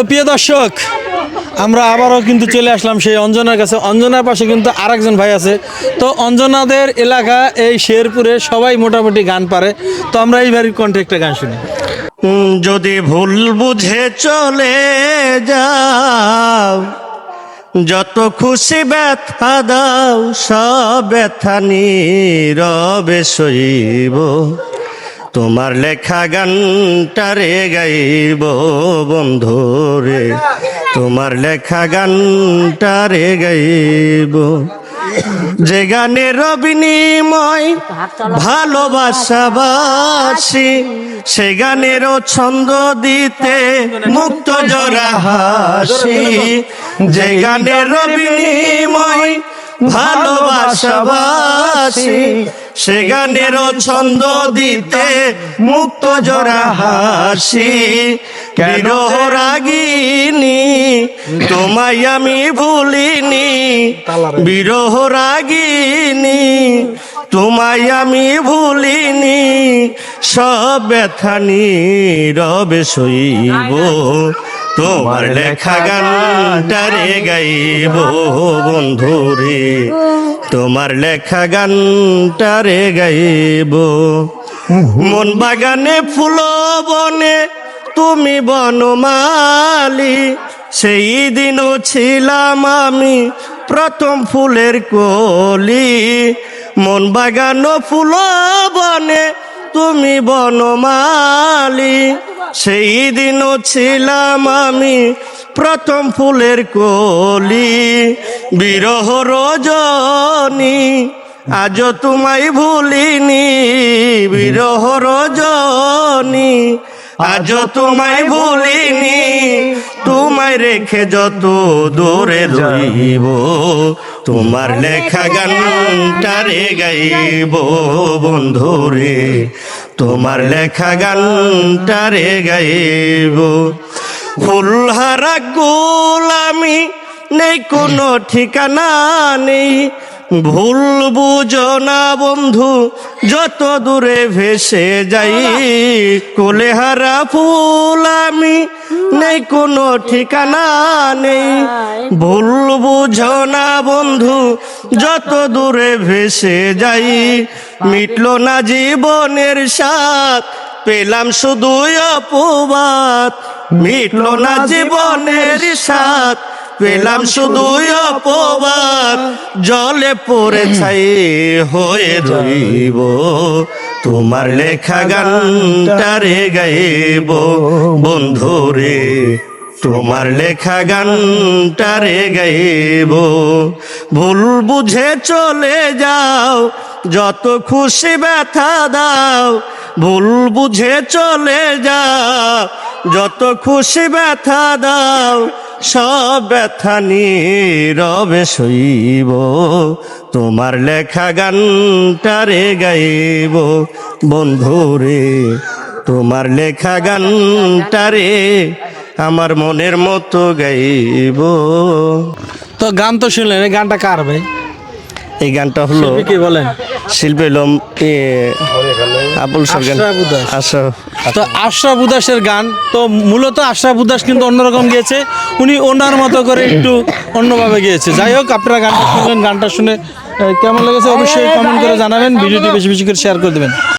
তো প্রিয় দর্শক, আমরা আবারও কিন্তু চলে আসলাম সেই অঞ্জনার কাছে। অঞ্জনার পাশে কিন্তু আরেকজন ভাই আছে। তো অঞ্জনাদের এলাকা এই শেরপুরে সবাই মোটামুটি গান পারে। তো আমরা এই ভাইয়ের কণ্ঠে একটা গান শুনি। যদি ভুল বুঝে চলে যাও, যত খুশি ব্যথা দাও, সব ব্যথা নীরবে সইব। তোমার লেখা গানটারে গাইব বন্ধু রে। তোমার লেখা গানটারে গাইব। যে গানের বিনিময় ভালোবাসাবাসি, সে গানেরও ছন্দ দিতে মুক্ত জোড়া হাসি। যে গানের বিনিময় ভালোবাসাবাসি সে গানেরও ছন্দ দিতে মুক্ত জোড়া হাসি। বিরহ রাগিনি তোমায় আমি ভুলিনি। বিরহ রাগিনী তোমায় আমি ভুলিনি। সব ব্যথা নীরবে সইব। তোমার লেখা গানটারে গাইব বন্ধুরে। তোমার লেখা গানটারে গাইব। মন বাগানে ফুল বনে তুমি বনমালি। সেই দিনও ছিলাম আমি প্রথম ফুলের কলি। মন বাগান ফুল বনে তুমি বনমালি। সেই দিনও ছিলাম আমি প্রথম ফুলের কলি। বিরহ রজনী আজ তোমায় ভুলিনি। বিরহ রজনী আজ তোমায় ভুলিনি। তোমায় রেখে যত দূরে রইব তোমার লেখা গানটারে গাইব বন্ধুরে। তোমার লেখা গানটারে গাইব। ফুলহারা গোলামি নেই, কোনো ঠিকানা নেই। ভুল বুঝো না বন্ধু, যত দূরে ভেসে যাই, কোলেহারা ফুল আমি নেই কোনো ঠিকানা নেই। ভুল বুঝো না বন্ধু, যত দূরে ভেসে যাই। মিটলো না জীবনের সাথ পেলাম শুধু অপবাদ। মিটলো না জীবনের সাথ পেলাম শুধু অপবাদ। জলে পড়ে ছাই হয়ে রইব। তোমার লেখা গানটারে গাইব বন্ধুরে তোমার লেখা গানটারে গাইব। ভুল বুঝে চলে যাও, যত খুশি ব্যথা দাও। ভুল বুঝে চলে যাও, যত খুশি ব্যথা দাও। সব ব্যথা নীরবে সইব তোমার লেখা গানটারে গাইব। বন্ধুরে তোমার লেখা গানটারে আমার মনের মতো গাইব। তো গান তো শুনলেন এই গানটা কার ভাই? এই গানটা হলো কে বলেন? শিল্পী লম আবুল সরকার আশরাফ। তো আশরাফ উদাসের গান তো মূলত আশরাফ উদাস কিন্তু অন্যরকম গিয়েছে। উনি ওনার মতো করে একটু অন্যভাবে গিয়েছে। যাই হোক আপনারা গানটা শুনলেন গানটা শুনে কেমন লেগেছে অবশ্যই কমেন্ট করে জানাবেন। ভিডিওটি বেশি বেশি করে শেয়ার করে দেবেন।